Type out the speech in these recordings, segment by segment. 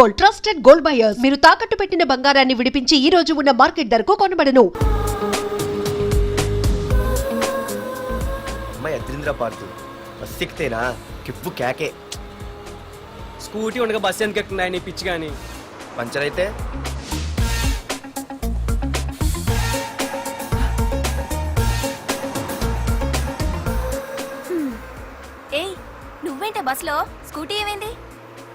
Gold trusted gold buyers. మీరు తాకట్టు పెట్టిన బంగారాన్ని విడిపించి ఈ రోజు ఉన్న మార్కెట్ ధరకు కొనబడను. అమ్మాయి అద్రింద్ర పార్తు బస్ ఎక్కితేనా? కిప్పు కేకే స్కూటీ ఉండగా బస్సు ఎందుకు ఎక్కుతున్నాయి నీ పిచ్చి కానీ పంచర్ అయితే? ఏయ్ నువ్వేంటే బస్సులో? స్కూటీ ఏమైంది?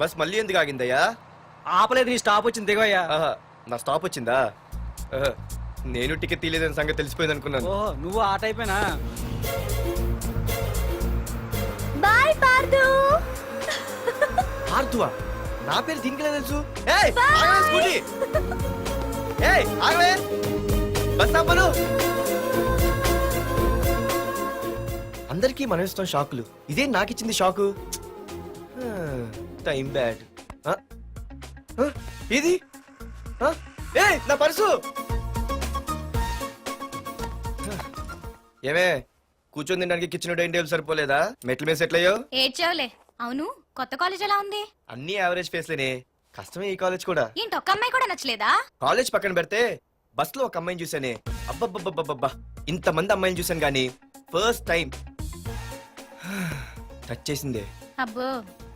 బస్ మళ్ళీ ఎందుకు ఆగిందయ్యా? ఆపలేదు నీ స్టాప్ వచ్చింది దిగోయ్యా ఆహా, నా స్టాప్ వచ్చిందా? ఆహా, నేను టికెట్ తీయలేదని సంగతి తెలిసిపోయింది అనుకున్నాను. నువ్వు ఆ టైపేనా? బాయ్ పార్దు. ఆర్తువా నా పేరు దీనికిలే తెలుసు? ఏయ్ ఆగవే స్కూటీ. ఏయ్ ఆగవే. బస్ ఆపను అందరికీ మనం ఇస్తాం షాకులు. ఇదే నాకు ఇచ్చింది షాకు టైం బ్యాడ్. ఇది ఏయ్ నా పర్సు! ఏమే కూర్చొని తినడానికి కిచెన్ డైనింగ్ టేబుల్ సరిపోలేదా? మెట్ల మీద సెట్ అయ్యో ఏడ్చావులే. అవును కొత్త కాలేజ్ ఎలా ఉంది? అన్ని యావరేజ్ ఫేస్లేనే కష్టమే ఈ కాలేజ్ కూడా. ఏంటి ఒక్క అమ్మాయి కూడా నచ్చలేదా? కాలేజ్ పక్కన పెడితే బస్లో ఒక అమ్మాయిని చూసానే అబ్బబ్బబ్బబ్బబ్బా ఇంత మంది అమ్మాయిని చూసాను గానీ ఫస్ట్ టైం టచ్ చేసిందే. అబ్బో.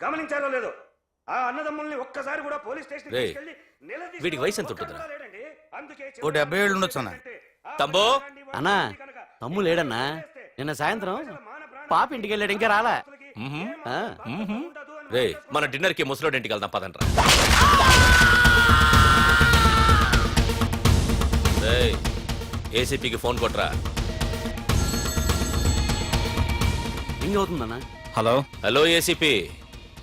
గమనించారో లేదో? ఆ అన్నదమ్ముల్ని ఒక్కసారి కూడా పోలీస్ స్టేషన్ రేయ్, తీసుకెళ్ళి వీడికి వయసు ఎంత ఒక్కడు ఉంటుందిరా? కూడా లేడండి. అందుకే ఓ డెబ్బై ఏళ్ళు ఉండొచ్చు అన్న. తమ్ముడు? అన్నా తమ్ము లేడన్నా? నిన్న సాయంత్రం పాప ఇంటికి వెళ్ళాడు ఇంకా రాలా? ఆ, రే మన డిన్నర్కి ముసలోడి ఇంటికి వెళ్దాం పదండ్రా. రేయ్, ఏసీపీకి ఫోన్ కొట్రా. రింగ్ అవుతుందన్నా? హలో? Hello ACP.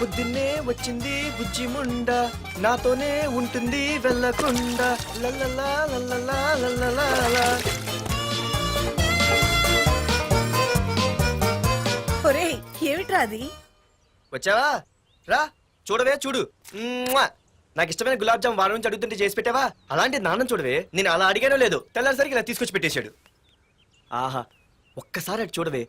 పొద్దున్నే వచ్చింది బుజ్జి ముండ నాతోనే ఉంటుంది వెళ్ళకుండా. లల్లలా లల్లలా ఏమిట్రా అది? వచ్చావా? రా చూడవే చూడు. మ్మ్వా! నాకు ఇష్టమైన గులాబ్ జామ్ వారం నుంచి అడుగుతుంటే చేసి పెట్టావా? అలాంటి నాన్న చూడవే. నేను అలా అడిగానో లేదు తెల్లారిసరికి ఇలా తీసుకొచ్చి పెట్టేశాడు. ఆహా ఒక్కసారి అటు చూడవే.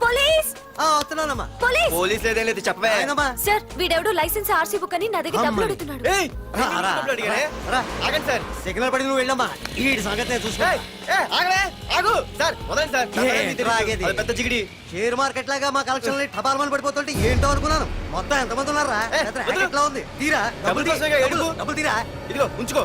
పోలీస్ ఆ, వస్తున్నానమ్మా పోలీస్ పోలీస్ లేదేం లేదు చెప్పవే ఆయనమ్మా. సార్ వీడెవడో లైసెన్స్ ఆర్సీ బుక్ అని నా దగ్గర డబ్బులు అమ్మని. అడుగుతున్నాడు ఏయ్, రా, నేను రా. డబ్బులు అడిగానే? రా. ఆగండి సార్ సిగ్నల్ పడి నువ్వు వెళ్ళమ్మా ఈ సంగతి నేను చూసుకో ఏయ్, ఏయ్, ఆగవే ఆగు సార్ వదండి సార్ నా ఏ, పని మీకు తెలుసు. ఆగేది? అది పెద్ద జిగిడి షేర్ మార్కెట్ లాగా మా కలెక్షన్ టపాల్మని పడిపోతుంటే ఏంటో అనుకున్నాను మొత్తం ఎంతమంది ఉన్నారా ఏ, వదిలు. racket లా ఉంది తీరా డబ్బులు తీ. కోసమేగా డబ్బులు, ఏడుపు. డబ్బులు తీరా ఇదిగో ఉంచుకో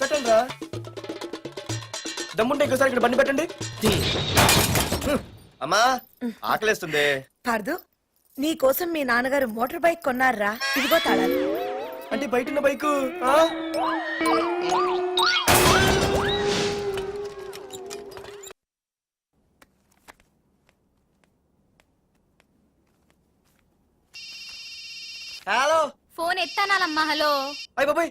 పెట్టండి రా దమ్ముంటే ఇంకోసారి ఇక్కడ బండి పెట్టండి. అమ్మా ఆకలేస్తుంది. పార్దు నీ కోసం మీ నాన్నగారు మోటార్ బైక్ కొన్నారా? ఇదిగో తాళాలు. అంటే బయట ఉన్న బైకు? హలో. ఫోన్ ఎత్తానాలమ్మా హలో. అయ్య బాబాయ్.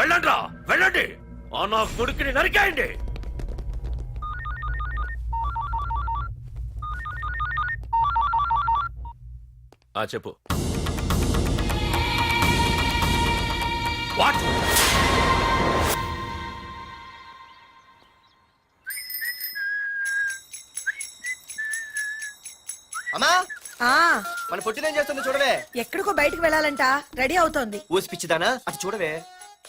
వెళ్ళండ్రా వెళ్ళండి. ఆ నా కొడుకుని నరికేయండి. ఆ చెప్పు. వాట్? అమ్మా! ఆ. మన పొట్టినేం చేస్తుంది చూడవే. ఎక్కడికో బయటికి వెళ్ళాలంట. రెడీ అవుతోంది. ఊసి పిచ్చిదానా? అటు చూడవే.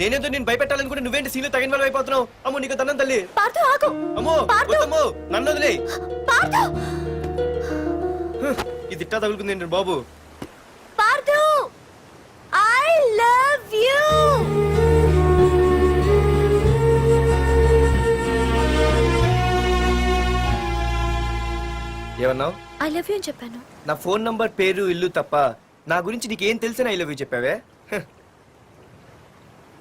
నేనేదో నేను భయపెట్టాలనుకుంటే నువ్వేంటి సీన్లు తగిన వాళ్ళు అయిపోతున్నావు అమ్మో నీకు తన్నం తల్లి. ఆగు. అమ్మో వద్దమ్మో నన్ను వదిలే. ఇది ఇట్టా తగులుకుంది ఏంటి బాబు? ఐ లవ్ యూ ఏమన్నావు? ఐ లవ్ యూ అని చెప్పాను. నా ఫోన్ నంబర్ పేరు ఇల్లు తప్ప నా గురించి నీకేం తెలిసిన ఐ లవ్ యూ చెప్పావే?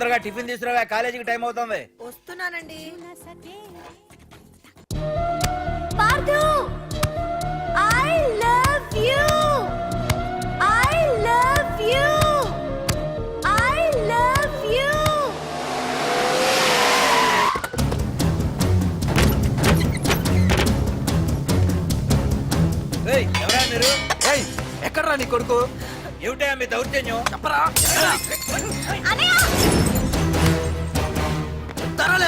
తొందరగా టిఫిన్ తీసుకురావా కాలేజీకి టైం అవుతుంది. వస్తున్నానండి. I love you I love you I love you రేయ్ ఎవరా మీరు? ఎక్కడరా నీ కొడుకు? ఏమిటా మీ దౌర్జన్యం? చెప్పరా?